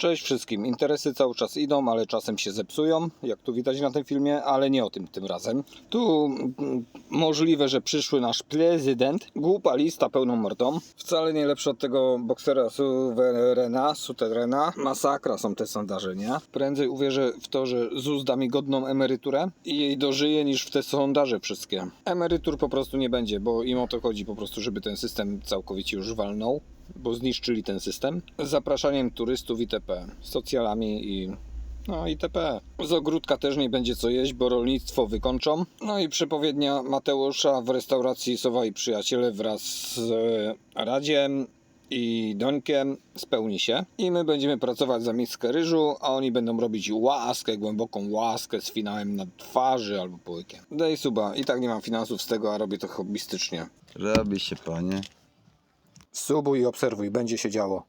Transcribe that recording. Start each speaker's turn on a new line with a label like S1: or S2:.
S1: Cześć wszystkim. Interesy cały czas idą, ale czasem się zepsują, jak tu widać na tym filmie, ale nie o tym tym razem. Tu mm, możliwe, że przyszły nasz prezydent. Głupa lista pełną mordą. Wcale nie lepszy od tego boksera suwerena, suterena. Masakra są te sondaże, nie? Prędzej uwierzę w to, że ZUS da mi godną emeryturę i jej dożyję niż w te sondaże wszystkie. Emerytur po prostu nie będzie, bo im o to chodzi po prostu, żeby ten system całkowicie już walnął bo zniszczyli ten system. Zapraszaniem turystów itp. Socjalami i no itp. Z ogródka też nie będzie co jeść, bo rolnictwo wykończą. No i przepowiednia Mateusza w restauracji Sowa i Przyjaciele wraz z e, Radziem i Dońkiem spełni się i my będziemy pracować za miskę ryżu, a oni będą robić łaskę, głęboką łaskę z finałem na twarzy albo połykiem. Daj suba, i tak nie mam finansów z tego, a robię to hobbystycznie.
S2: Robi się, panie.
S1: Subuj i obserwuj, będzie się działo.